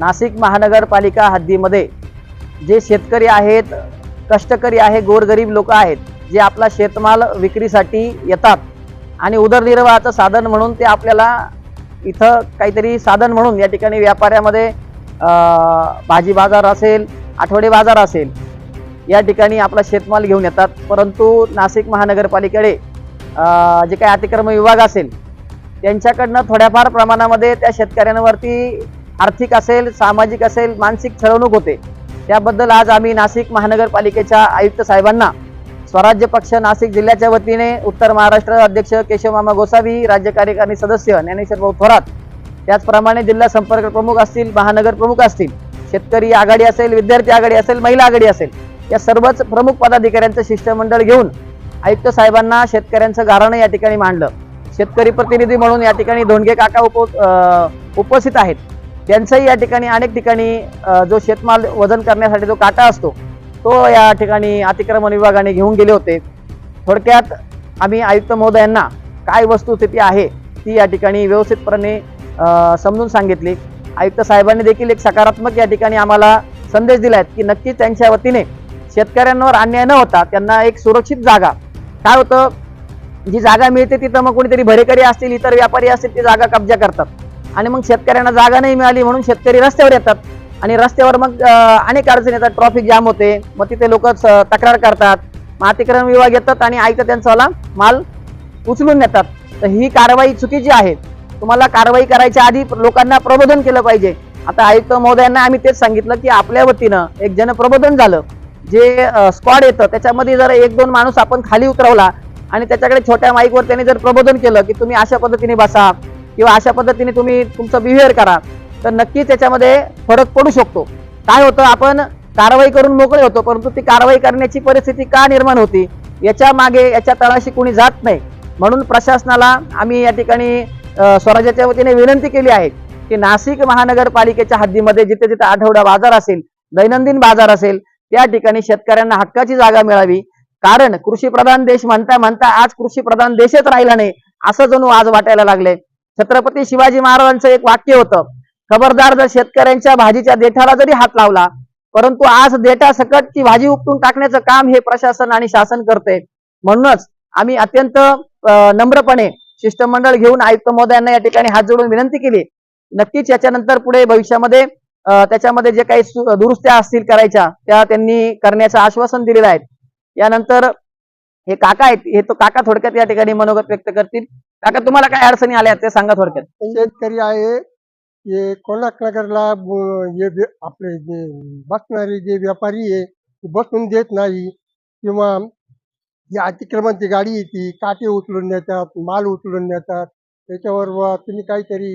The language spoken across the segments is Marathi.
नाशिक महानगरपालिका हद्दीमध्ये जे शेतकरी आहेत कष्टकरी आहे गोरगरीब लोक आहेत जे आपला शेतमाल विक्रीसाठी येतात आणि उदरनिर्वाहाचं साधन म्हणून ते आपल्याला इथं काहीतरी साधन म्हणून या ठिकाणी व्यापाऱ्यामध्ये भाजी बाजार असेल आठवडे बाजार असेल या ठिकाणी आपला शेतमाल घेऊन येतात. परंतु नाशिक महानगरपालिकेकडे जे काही अतिक्रम विभाग असेल त्यांच्याकडनं थोड्याफार प्रमाणामध्ये त्या शेतकऱ्यांवरती आर्थिक असेल सामाजिक असेल मानसिक छळवणूक होते. त्याबद्दल आज आम्ही नाशिक महानगरपालिकेच्या आयुक्त साहेबांना स्वराज्य पक्ष नाशिक जिल्ह्याच्या वतीने उत्तर महाराष्ट्र अध्यक्ष केशवमामा गोसावी राज्य कार्यकारिणी सदस्य ज्ञानेश्वर भाऊ थोरात त्याचप्रमाणे जिल्हा संपर्क प्रमुख असतील महानगर प्रमुख असतील शेतकरी आघाडी असेल विद्यार्थी आघाडी असेल महिला आघाडी असेल या सर्वच प्रमुख पदाधिकाऱ्यांचं शिष्टमंडळ घेऊन आयुक्त साहेबांना शेतकऱ्यांचं गारणं या ठिकाणी मांडलं. शेतकरी प्रतिनिधी म्हणून या ठिकाणी धोंडगे काका उप उपस्थित आहेत. त्यांचंही या ठिकाणी अनेक ठिकाणी जो शेतमाल वजन करण्यासाठी जो काटा असतो तो या ठिकाणी अतिक्रमण विभागाने घेऊन गेले होते. थोडक्यात आम्ही आयुक्त महोदयांना काय वस्तुस्थिती आहे ती या ठिकाणी व्यवस्थितपणे समजून सांगितली. आयुक्त साहेबांनी देखील एक सकारात्मक या ठिकाणी आम्हाला संदेश दिला आहे की नक्कीच त्यांच्या वतीने शेतकऱ्यांवर अन्याय न होता त्यांना एक सुरक्षित जागा. काय होतं? जी जागा मिळते तिथं मग कोणीतरी भरेकरी असतील इतर व्यापारी असतील ती जागा कब्जा करतात. आणि मग शेतकऱ्यांना जागा नाही मिळाली म्हणून शेतकरी रस्त्यावर येतात. आणि रस्त्यावर मग अनेक अडचणी येतात ट्रॉफिक जाम होते. मग तिथे लोक तक्रार करतात. मग अतिक्रमण विभाग येतात आणि आयुक्त त्यांचा माल उचलून नेतात. तर ही कारवाई चुकीची आहे. तुम्हाला कारवाई करायच्या आधी लोकांना प्रबोधन केलं पाहिजे. आता आयुक्त महोदयांना आम्ही तेच सांगितलं की आपल्या वतीनं एक जनप्रबोधन झालं. जे स्क्वॉड येतं त्याच्यामध्ये जर एक दोन माणूस आपण खाली उतरवला आणि त्याच्याकडे छोट्या माईकवर त्यांनी जर प्रबोधन केलं की तुम्ही अशा पद्धतीने बसा. किंवा अशा पद्धतीने तुम्ही तुमचं बिहेवियर करा. तर नक्कीच त्याच्यामध्ये फरक पडू शकतो. काय होतं आपण कारवाई करून मोकळे होतो परंतु ती कारवाई करण्याची परिस्थिती का निर्माण होती याच्या मागे याच्या तळाशी कोणी जात नाही. म्हणून प्रशासनाला आम्ही या ठिकाणी स्वराज्याच्या वतीने विनंती केली आहे की नाशिक महानगरपालिकेच्या हद्दीमध्ये जिथे जिथे आठवडा बाजार असेल दैनंदिन बाजार असेल त्या ठिकाणी शेतकऱ्यांना हक्काची जागा मिळावी. कारण कृषी प्रधान देश म्हणता म्हणता आज कृषी प्रधान देशच राहिला नाही असं जणू आज वाटायला लागले छत्रपती शिवाजी महाराजांचं एक वाक्य होतं खबरदार जर शेतकऱ्यांच्या भाजीच्या देठाला जरी हात लावला परंतु आज देठा सकट ती भाजी उपटून टाकण्याचं काम हे प्रशासन आणि शासन करते. म्हणूनच आम्ही अत्यंत नम्रपणे शिष्टमंडळ घेऊन आयुक्त महोदयांना या ठिकाणी हात जोडून विनंती केली. नक्कीच याच्यानंतर पुढे भविष्यामध्ये अं, त्याच्यामध्ये जे काही दुरुस्त्या असतील करायच्या त्या त्यांनी करण्याचं आश्वासन दिलेलं आहे. यानंतर हे काका आहेत हे तो काका थोडक्यात या ठिकाणी मनोगत व्यक्त करतील. काका तुम्हाला काय अडचणी आल्या ते सांगा थोडक्यात. शेतकरी आहे हे कोणाक नगरला आपले जे बसणारे जे व्यापारी आहे बसून देत नाही. किंवा जी अतिक्रमणची गाडी येते काटे उचलून नेतात माल उचलून नेतात. त्याच्यावर तुम्ही काहीतरी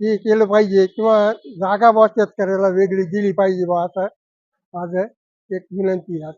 हे केलं पाहिजे किंवा जागा बुवा शेतकऱ्याला वेगळी दिली पाहिजे बा असं माझं एक विनंती आहे.